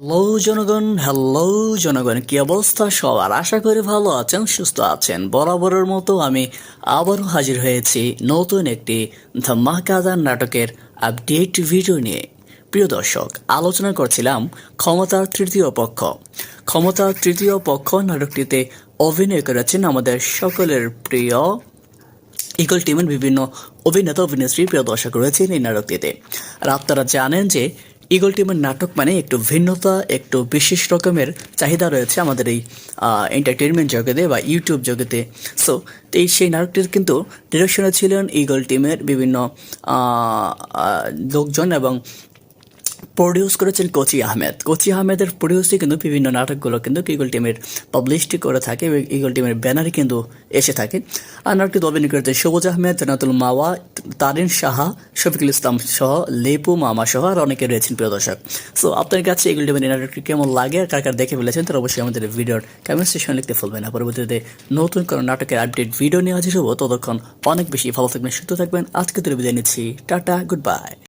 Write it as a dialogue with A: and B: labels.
A: Hello জনগণ। Hello জনগণ। কি অবস্থা সবার? আশা করি ভালো আছেন, সুস্থ আছেন। বরাবরের মতো আমি আবারও হাজির হয়েছি নতুন একটি ধামাকাদার নাটকের আপডেট ভিডিও নিয়ে। প্রিয় দর্শক, আলোচনা করছিলাম ক্ষমতার তৃতীয় পক্ষ। ক্ষমতার তৃতীয় পক্ষ নাটকটিতে অভিনয় করেছেন আমাদের সকলের প্রিয় ইকল টিমের বিভিন্ন অভিনেতা, অভিনেত্রী, প্রিয় দর্শক রয়েছেন এই নাটকটিতে। আর আপনারা জানেন যে ইগল টিমের নাটক মানে একটু ভিন্নতা, একটু বিশেষ রকমের চাহিদা রয়েছে আমাদের এই এন্টারটেনমেন্ট জগতে বা ইউটিউব জগতে। সো এই সেই নাটকটির কিন্তু ডিরেকশনে ছিলেন ইগল টিমের বিভিন্ন লোকজন এবং প্রডিউস করেছেন কোচি আহমেদ। কোচি আহমেদের প্রডিউসে কিন্তু বিভিন্ন নাটকগুলো কিন্তু ইগল টিমের পাবলিশটি করে থাকে ইগল টিমের ব্যানারে কিন্তু এসে থাকে। আর নাটকটি অভিনয় করেছে সবুজ আহমেদ জানাতুল মাওয়া তারিন সাহা, শফিকুল ইসলাম সহ, লেপু মামা সহ আর অনেকে রয়েছেন প্রিয় দর্শক। সো আপনার কাছে এগুলো এই নাটকটি কেমন লাগে আর কার কার দেখে ফেলেছেন তারা অবশ্যই আমাদের ভিডিওর কমেন্ট সেকশন লিখতে ভুলবেন না। পরবর্তীতে নতুন কোনো নাটকের আপডেট ভিডিও নিয়ে হব। ততক্ষণ অনেক বেশি ভালো থাকবেন, সুস্থ থাকবেন। আজকে তুলে বিদায় নিচ্ছি। Tata good bye